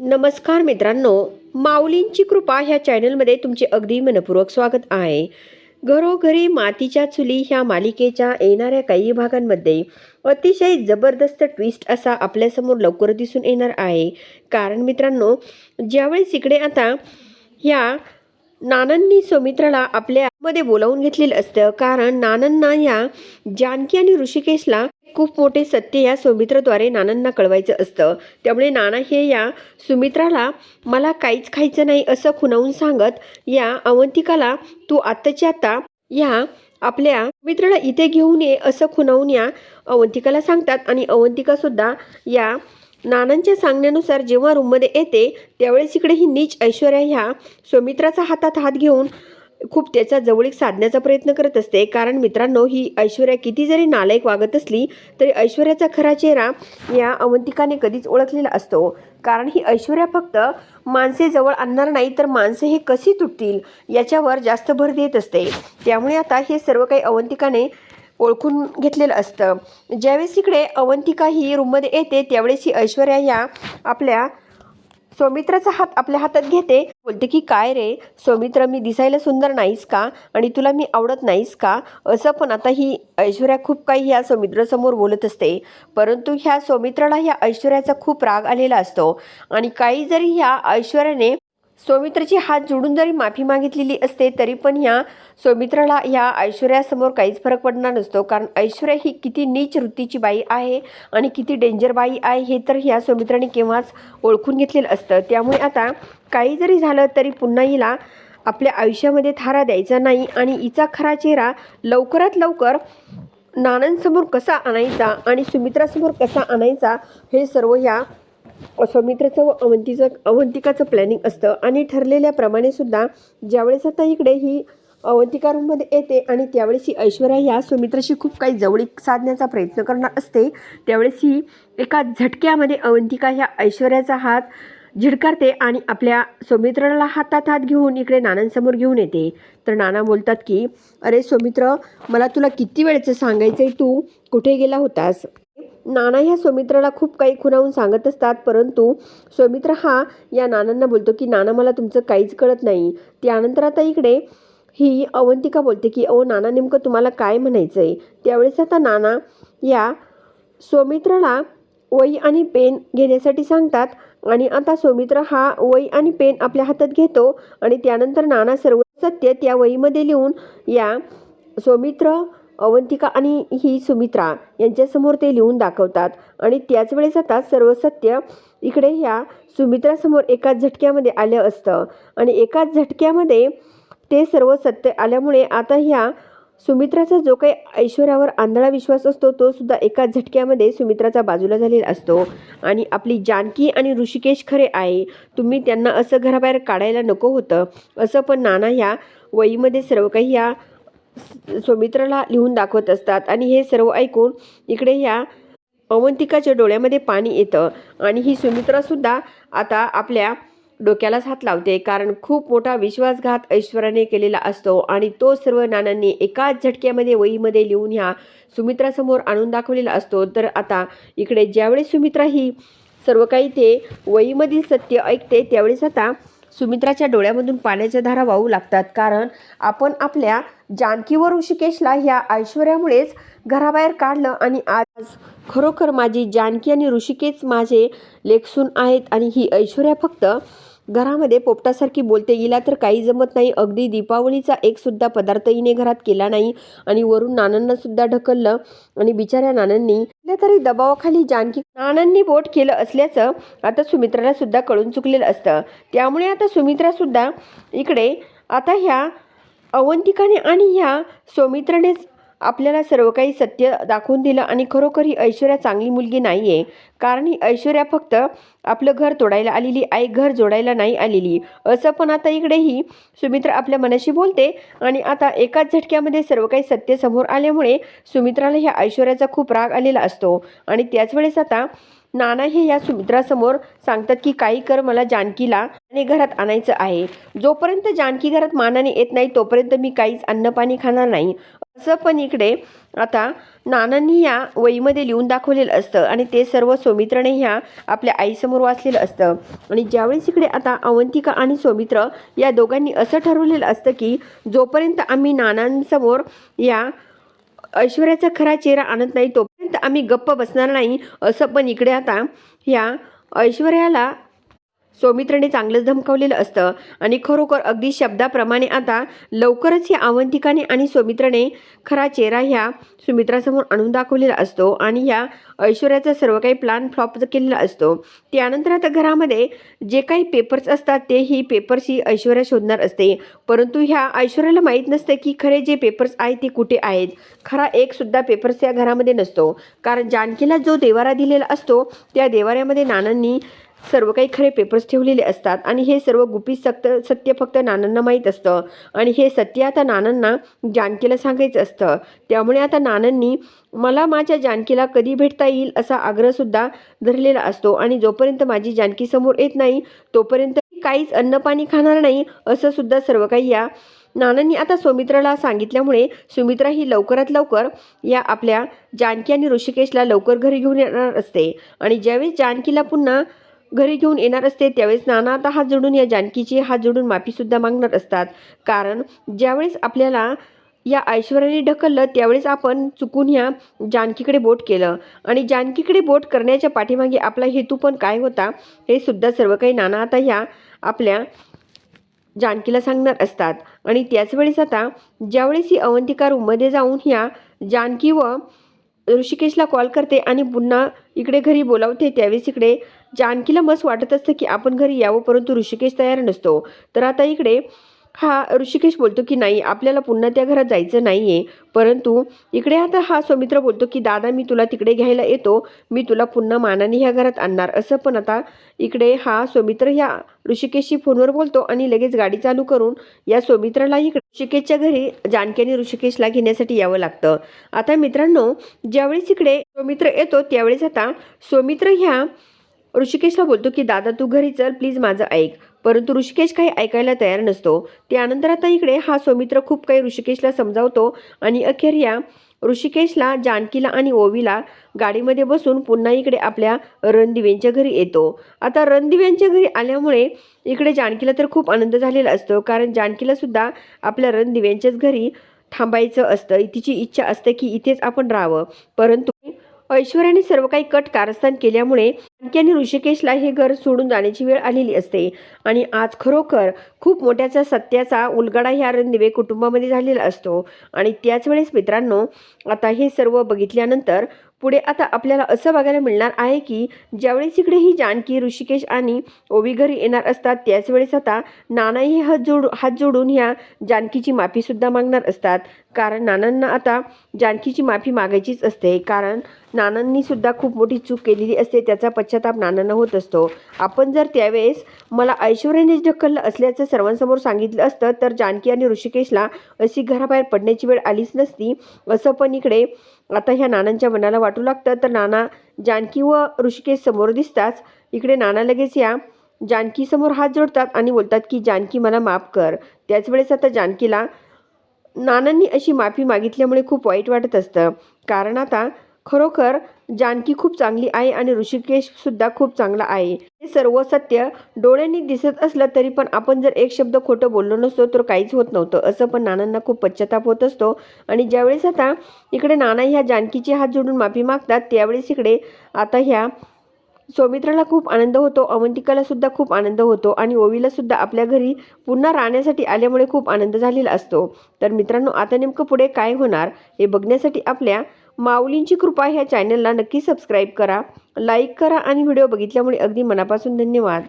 नमस्कार मित्रांनो माऊलींची कृपा ह्या चॅनलमध्ये तुमचे अगदी मनपूर्वक स्वागत आहे. घरोघरी मातीच्या चुली ह्या मालिकेच्या येणाऱ्या काही भागांमध्ये अतिशय जबरदस्त ट्विस्ट असा आपल्यासमोर लवकर दिसून येणार आहे. कारण मित्रांनो ज्यावेळेस इकडे आता ह्या नानांनी सौमित्राला आपल्या मध्ये बोलावून घेतलेलं असतं कारण नानांना या जानकी आणि ऋषिकेशला खूप मोठे सत्य या सुमित्राद्वारे नानांना कळवायचं असतं. त्यामुळे नाना हे या सुमित्राला मला काहीच खायचं नाही असं खुणावून सांगत या अवंतिकाला तू आत्ताची आत्ता या आपल्या मित्राला इथे घेऊन ये असं खुणावून या अवंतिकाला सांगतात. आणि अवंतिकासुद्धा या नानांच्या सांगण्यानुसार जेव्हा रूममध्ये येते त्यावेळेस इकडे ही नीच ऐश्वर्या ह्या सुमित्राचा हातात हात घेऊन खूप त्याचा जवळीक साधण्याचा प्रयत्न करत असते. कारण मित्रांनो ही ऐश्वर्या किती जरी नालायक वागत असली तरी ऐश्वर्याचा खरा चेहरा या अवंतिकाने कधीच ओळखलेला असतो. कारण ही ऐश्वर्या फक्त माणसे जवळ आणणार नाही तर माणसे हे कशी तुटतील याच्यावर जास्त भर देत असते. त्यामुळे आता हे सर्व काही अवंतिकाने ओळखून घेतलेलं असतं. ज्यावेळेस इकडे अवंतिका ही रूममध्ये येते त्यावेळेस ही ऐश्वर्या ह्या आपल्या सौमित्राचा हात आपल्या हातात घेते. बोलते की काय रे? सौमित्र मी दिसायला सुंदर नाहीस का? आणि तुला मी आवडत नाहीस का? असं पण आता ही ऐश्वर्या खूप काही ह्या सौमित्रासमोर बोलत असते. परंतु ह्या सौमित्राला ह्या ऐश्वर्याचा खूप राग आलेला असतो. आणि काही जरी ह्या ऐश्वर्याने सौमित्राची हात जोडून जरी माफी मागितलेली असते तरी पण ह्या सौमित्राला ह्या ऐश्वर्यासमोर काहीच फरक पडणार नसतो. कारण ऐश्वर्या ही किती नीच वृत्तीची बाई आहे आणि किती डेंजर बाई आहे हे तर ह्या सौमित्राने केव्हाच ओळखून घेतलेलं असतं. त्यामुळे आता काही जरी झालं तरी पुन्हा हिला आपल्या आयुष्यामध्ये थारा द्यायचा नाही आणि हिचा खरा चेहरा लवकरात लवकर नानांसमोर कसा आणायचा आणि सुमित्रासमोर कसा आणायचा हे सर्व ह्या सौमित्राचं व अवंतीचं अवंतिकाचं प्लॅनिंग असतं. आणि ठरलेल्याप्रमाणे सुद्धा ज्यावेळेस आता इकडे ही अवंतिका रूममध्ये येते आणि त्यावेळेस ही ऐश्वर्या ह्या सुमित्राशी खूप काही जवळीक साधण्याचा प्रयत्न करणार असते त्यावेळेस ही एका झटक्यामध्ये अवंतिका ह्या ऐश्वर्याचा हात झिडकारते आणि आपल्या सौमित्राला हातात हात घेऊन इकडे नानांसमोर घेऊन येते. तर नाना बोलतात की अरे सौमित्र मला तुला किती वेळचं सांगायचं आहे तू? कुठे गेला होतास? नाना ह्या सौमित्राला खूप काही खुणावून सांगत असतात परंतु सौमित्र हा या नानांना बोलतो की नाना मला तुमचं काहीच कळत नाही. त्यानंतर आता इकडे ही अवंतिका बोलते की अहो नाना नेमकं तुम्हाला काय म्हणायचं आहे त्यावेळेस आता नाना या सौमित्राला वही आणि पेन घेण्यासाठी सांगतात आणि आता सौमित्र हा वही आणि पेन आपल्या हातात घेतो आणि त्यानंतर नाना सर्व सत्य त्या वहीमध्ये लिहून या सौमित्र अवंतिका आणि ही सुमित्रा यांच्यासमोर ते लिहून दाखवतात. आणि त्याच वेळेस आता सर्व सत्य इकडे ह्या सुमित्रासमोर एकाच झटक्यामध्ये आलं असतं. आणि एकाच झटक्यामध्ये ते सर्व सत्य आल्यामुळे आता ह्या सुमित्राचा जो काही ऐश्वर्यावर आंधळा विश्वास असतो तो सुद्धा एकाच झटक्यामध्ये सुमित्राचा बाजूला झालेला असतो. आणि आपली जानकी आणि ऋषिकेश खरे आहे. तुम्ही त्यांना असं घराबाहेर काढायला नको होतं. असं पण नाना ह्या वहीमध्ये सर्व काही ह्या सौमित्राला लिहून दाखवत असतात. आणि हे सर्व ऐकून इकडे ह्या अवंतिकाच्या डोळ्यामध्ये पाणी येतं. आणि ही सुमित्रासुद्धा आता आपल्या डोक्यालाच हात लावते. कारण खूप मोठा विश्वासघात ऐश्वर्याने केलेला असतो. आणि तो सर्व नानांनी एकाच झटक्यामध्ये वहीमध्ये लिहून ह्या सुमित्रासमोर आणून दाखवलेला असतो. तर आता इकडे ज्यावेळेस सुमित्रा ही सर्व काही ते वहीमधील सत्य ऐकते त्यावेळेस आता सुमित्राच्या डोळ्यामधून पाण्याच्या धारा वाहू लागतात. कारण आपण आपल्या जानकी व ऋषिकेशला ह्या ऐश्वर्यामुळेच घराबाहेर काढलं आणि आज खरोखर माझी जानकी आणि ऋषिकेश माझे लेखसून आहेत आणि ही ऐश्वर्या फक्त घरामध्ये पोपटासारखी बोलते. हिला तर काही जमत नाही. अगदी दीपावलीचा एकसुद्धा पदार्थ हिने घरात केला नाही. आणि वरून नानांना सुद्धा ढकललं आणि बिचाऱ्या नानांनी तरी दबावाखाली जानकी नानांनी बोट केलं असल्याचं आता सुमित्राला सुद्धा कळून चुकलेलं असतं. त्यामुळे आता सुमित्रा सुद्धा इकडे आता ह्या अवंतिकाने आणि ह्या सौमित्रानेच आपल्याला सर्व काही सत्य दाखवून दिलं आणि खरोखर ही ऐश्वर्या चांगली मुलगी नाही आहे कारण ही ऐश्वर्या फक्त आपलं घर तोडायला आलेली आई घर जोडायला नाही आलेली. असं पण आता इकडेही सुमित्रा आपल्या मनाशी बोलते आणि आता एकाच झटक्यामध्ये सर्व काही सत्य समोर आल्यामुळे सुमित्राला ह्या ऐश्वर्याचा खूप राग आलेला असतो. आणि त्याच वेळेस आता नाना हे या सुमित्रासमोर सांगतात की काही कर मला जानकीला आणि घरात आणायचं आहे. जोपर्यंत जानकी घरात मानाने येत नाही तोपर्यंत मी काहीच अन्नपाणी खाणार नाही. असं पण इकडे आता नानांनी या वहीमध्ये लिहून दाखवलेलं असतं आणि ते सर्व सौमित्रने ह्या आपल्या आईसमोर वाचलेलं असतं. आणि ज्यावेळेस इकडे आता अवंतिका आणि सौमित्र या दोघांनी असं ठरवलेलं असतं की जोपर्यंत आम्ही नानांसमोर या ऐश्वर्याचा खरा चेहरा आणत नाही तोपर्यंत आम्ही गप्प बसणार नाही असं पण इकडे आता ह्या ऐश्वर्याला सौमित्रने चांगलंच धमकावलेलं असतं. आणि खरोखर अगदी शब्दाप्रमाणे आता लवकरच या अवंतिकाने आणि सौमित्रने खरा चेहरा ह्या सुमित्रासमोर आणून दाखवलेला असतो आणि ह्या ऐश्वर्याचा सर्व काही प्लॅन फ्लॉप केलेला असतो. त्यानंतर आता घरामध्ये जे काही पेपर्स असतात ते ही पेपर्स ही ऐश्वर्या शोधणार असते. परंतु ह्या ऐश्वर्याला माहीत नसतं की खरे जे पेपर्स आहेत ते कुठे आहेत? खरा एकसुद्धा पेपर्स या घरामध्ये नसतो. कारण जानकीला जो देवारा दिलेला असतो त्या देवाऱ्यामध्ये नानांनी सर्व काही खरे पेपर्स ठेवलेले असतात. आणि हे सर्व गुपित सक्त सत्य फक्त नानांना माहीत असतं. आणि हे सत्य आता नानांना जानकीला सांगायचं असतं. त्यामुळे आता नानांनी मला माझ्या जानकीला कधी भेटता येईल असा आग्रहसुद्धा धरलेला असतो. आणि जोपर्यंत माझी जानकी समोर येत नाही तोपर्यंत काहीच अन्नपाणी खाणार नाही असं सुद्धा सर्व काही या नानांनी आता सुमित्राला सांगितल्यामुळे सुमित्रा ही लवकरात लवकर या आपल्या जानकी आणि ऋषिकेशला लवकर घरी घेऊन येणार असते. आणि ज्यावेळेस जानकीला पुन्हा घरी घेऊन येणार असते त्यावेळेस नाना आता हात जोडून या जानकीची हात जोडून माफीसुद्धा मागणार असतात. कारण ज्यावेळेस आपल्याला या ऐश्वर्याने ढकललं त्यावेळेस आपण चुकून ह्या जानकीकडे बोट केलं. आणि जानकीकडे बोट करण्याच्या पाठीमागे आपला हेतू पण काय होता हे सुद्धा सर्व काही नाना आता ह्या आपल्या जानकीला सांगणार असतात. आणि त्याच वेळेस आता ज्यावेळेस ही अवंतिका रूममध्ये जाऊन ह्या जानकी व ऋषिकेशला कॉल करते आणि पुन्हा इकडे घरी बोलावते त्यावेळेस इकडे जानकीला मस्त वाटत असतं की आपण घरी यावं परंतु ऋषिकेश तयार नसतो. तर आता इकडे हा ऋषिकेश बोलतो की नाही आपल्याला पुन्हा त्या घरात जायचं नाही आहे परंतु इकडे आता हा सौमित्र बोलतो की दादा मी तुला तिकडे घ्यायला येतो. मी तुला पुन्हा मानाने ह्या घरात आणणार. असं पण आता इकडे हा सौमित्र ह्या ऋषिकेशशी फोनवर बोलतो आणि लगेच गाडी चालू करून या सौमित्राला इकडे ऋषिकेशच्या घरी जानकी आणि ऋषिकेशला घेण्यासाठी यावं लागतं. आता मित्रांनो ज्यावेळेस इकडे सौमित्र येतो त्यावेळेस आता सौमित्र ह्या ऋषिकेशला बोलतो की दादा तू घरी चल प्लीज माझं ऐक. परंतु ऋषिकेश काही ऐकायला तयार नसतो. त्यानंतर आता इकडे हा सौमित्र खूप काही ऋषिकेशला समजावतो आणि अखेर या ऋषिकेशला जानकीला आणि ओवीला गाडीमध्ये बसून पुन्हा इकडे आपल्या रणदिव्यांच्या घरी येतो. आता रणदिव्यांच्या घरी आल्यामुळे इकडे जानकीला तर खूप आनंद झालेला असतो कारण जानकीला सुद्धा आपल्या रणदिव्यांच्याच घरी थांबायचं असतं. तिची इच्छा असते की इथेच आपण राहावं. परंतु ऐश्वर्याने सर्व काही कट कारस्थान केल्यामुळे जानकी आणि ऋषिकेशला हे घर सोडून जाण्याची वेळ आलेली असते. आणि आज खरोखर खूप मोठ्याचा सत्याचा उलगडा ह्या रणदिवे कुटुंबामध्ये झालेला असतो. आणि त्याच वेळेस मित्रांनो आता हे सर्व बघितल्यानंतर पुढे आता आपल्याला असं बघायला मिळणार आहे की ज्यावेळेस इकडे ही जानकी ऋषिकेश आणि ओवी घरी येणार असतात त्याच वेळेस आता नानाही हात जोड हात जोडून ह्या जानकीची माफीसुद्धा मागणार असतात. कारण नानांना आता जानकीची माफी मागायचीच असते. कारण नानांनी सुद्धा खूप मोठी चूक केलेली असते. त्याचा पश्चाताप नानांना होत असतो. आपण जर त्यावेळेस मला ऐश्वर्याने ढकललं असल्याचं सर्वांसमोर सांगितलं असतं तर जानकी आणि ऋषिकेशला अशी घराबाहेर पडण्याची वेळ आलीच नसती. असं पण इकडे आता ह्या नानांच्या मनाला वाटू लागतं. तर नाना जानकी व ऋषिकेश समोर दिसताच इकडे नाना लगेच या. जानकीसमोर हात जोडतात आणि बोलतात की जानकी मला माफ कर. त्याच वेळेस आता जानकीला नानांनी अशी माफी मागितल्यामुळे खूप वाईट वाटत असतं. कारण आता खरोखर जानकी खूप चांगली आहे आणि ऋषिकेशसुद्धा खूप चांगला आहे हे सर्व सत्य डोळ्यांनी दिसत असलं तरी पण आपण जर एक शब्द खोटं बोललो नसतो तर काहीच होत नव्हतं असं पण नानांना खूप पश्चाताप होत असतो. आणि ज्यावेळेस आता इकडे नाना ह्या जानकीचे हात जोडून माफी मागतात त्यावेळेस इकडे आता ह्या सौमित्राला खूप आनंद होतो अवंतिकाला सुद्धा खूप आनंद होतो आणि ओवीला सुद्धा आपल्या घरी पुन्हा राहण्यासाठी आल्यामुळे खूप आनंद झालेला असतो. तर मित्रांनो आता नेमकं पुढे काय होणार हे बघण्यासाठी आपल्या माऊलींची कृपा ह्या चॅनलला नक्की सबस्क्राईब करा लाईक करा आणि व्हिडिओ बघितल्यामुळे अगदी मनापासून धन्यवाद.